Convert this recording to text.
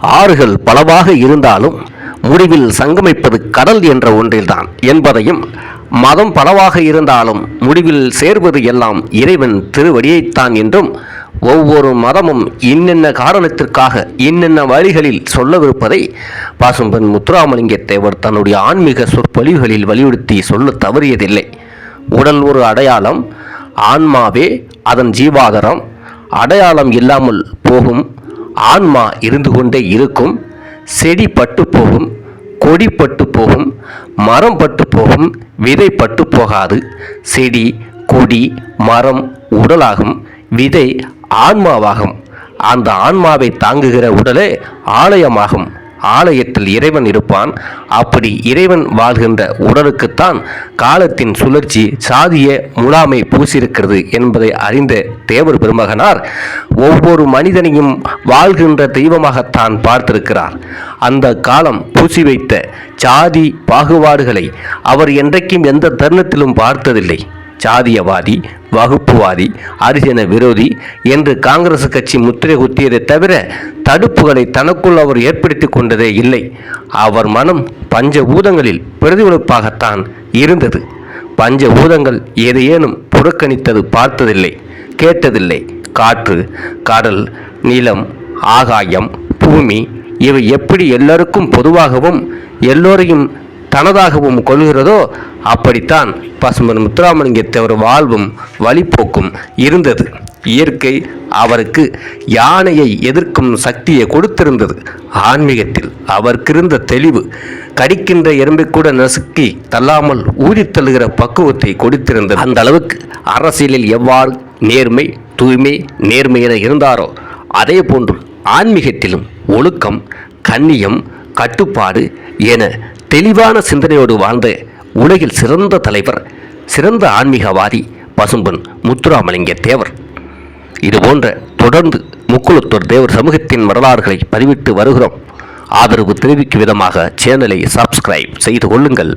ஆறுகள் பலவாக இருந்தாலும் முடிவில் சங்கமிப்பது கடல் என்ற ஒன்றில்தான் என்பதையும் மதம் பலவாக இருந்தாலும் முடிவில் சேர்வது எல்லாம் இறைவன் திருவடியைத்தான் என்றும் ஒவ்வொரு மதமும் இன்னென்ன காரணத்திற்காக இன்னென்ன வழிகளில் சொல்லவிருப்பதை பாசும்பன் முத்துராமலிங்க தேவர் தன்னுடைய ஆன்மீக சொற்பொழிவுகளில் வலியுறுத்தி சொல்ல தவறியதில்லை. உடல் ஒரு அடையாளம் ஆன்மாவே அதன் ஜீவாதாரம் அடையாளம் இல்லாமல் போகும் ஆன்மா இருந்து கொண்டே இருக்கும். செடி பட்டு போகும் கொடி பட்டு போகும் மரம் பட்டு போகும் விதை பட்டு போகாது. செடி கொடி மரம் உடலாகும் விதை ஆன்மாவாகும். அந்த ஆன்மாவை தாங்குகிற உடலே ஆலயமாகும். ஆலயத்தில் இறைவன் இருப்பான். அப்படி இறைவன் வாழ்கின்ற உடலுக்குத்தான் காலத்தின் சுழற்சி சாதிய முலாமை பூசியிருக்கிறது என்பதை அறிந்த தேவர் பெருமகனார் ஒவ்வொரு மனிதனையும் வாழ்கின்ற தெய்வமாகத்தான் பார்த்திருக்கிறார். அந்த காலம் பூசி வைத்த சாதி பாகுபாடுகளை அவர் என்றைக்கும் எந்த தருணத்திலும் பார்த்ததில்லை. சாதியவாதி வகுப்புவாதி அரிஜன விரோதி என்று காங்கிரஸ் கட்சி முத்திரை குத்தியதை தவிர தடுப்புகளை தனக்குள் அவர் ஏற்படுத்தி கொண்டதே இல்லை. அவர் மனம் பஞ்ச ஊதங்களில் பிரதிபலிப்பாகத்தான் இருந்தது. பஞ்ச ஊதங்கள் எதையேனும் புறக்கணித்தது பார்த்ததில்லை கேட்டதில்லை. காற்று கடல் நிலம் ஆகாயம் பூமி இவை எப்படி எல்லோருக்கும் பொதுவாகவும் எல்லோரையும் தனதாகவும் கொள்கிறதோ அப்படித்தான் பசுமன் முத்துராமலிங்கத்தவர் வாழ்வும் வழிப்போக்கும் இருந்தது. இயற்கை அவருக்கு யானையை எதிர்க்கும் சக்தியை கொடுத்திருந்தது. ஆன்மீகத்தில் அவருக்கிருந்த தெளிவு கடிக்கின்ற எறும்பை கூட நசுக்கி தள்ளாமல் ஊதித் தள்ளுகிற பக்குவத்தை கொடுத்திருந்தது. அந்த அளவுக்கு அரசியலில் எவ்வாறு நேர்மை தூய்மை நேர்மை என இருந்தாரோ அதே போன்று ஆன்மீகத்திலும் ஒழுக்கம் கண்ணியம் கட்டுப்பாடு என தெளிவான சிந்தனையோடு வாழ்ந்த உலகில் சிறந்த தலைவர் சிறந்த ஆன்மீகவாதி பசும்பன் முத்துராமலிங்க தேவர். இது போன்ற தொடர்ந்து முக்குளத்தூர் தேவர் சமூகத்தின் வரலாறுகளை பதிவிட்டு வருகிறோம். ஆதரவு தெரிவிக்கும் விதமாக சேனலை சப்ஸ்கிரைப் செய்து கொள்ளுங்கள்.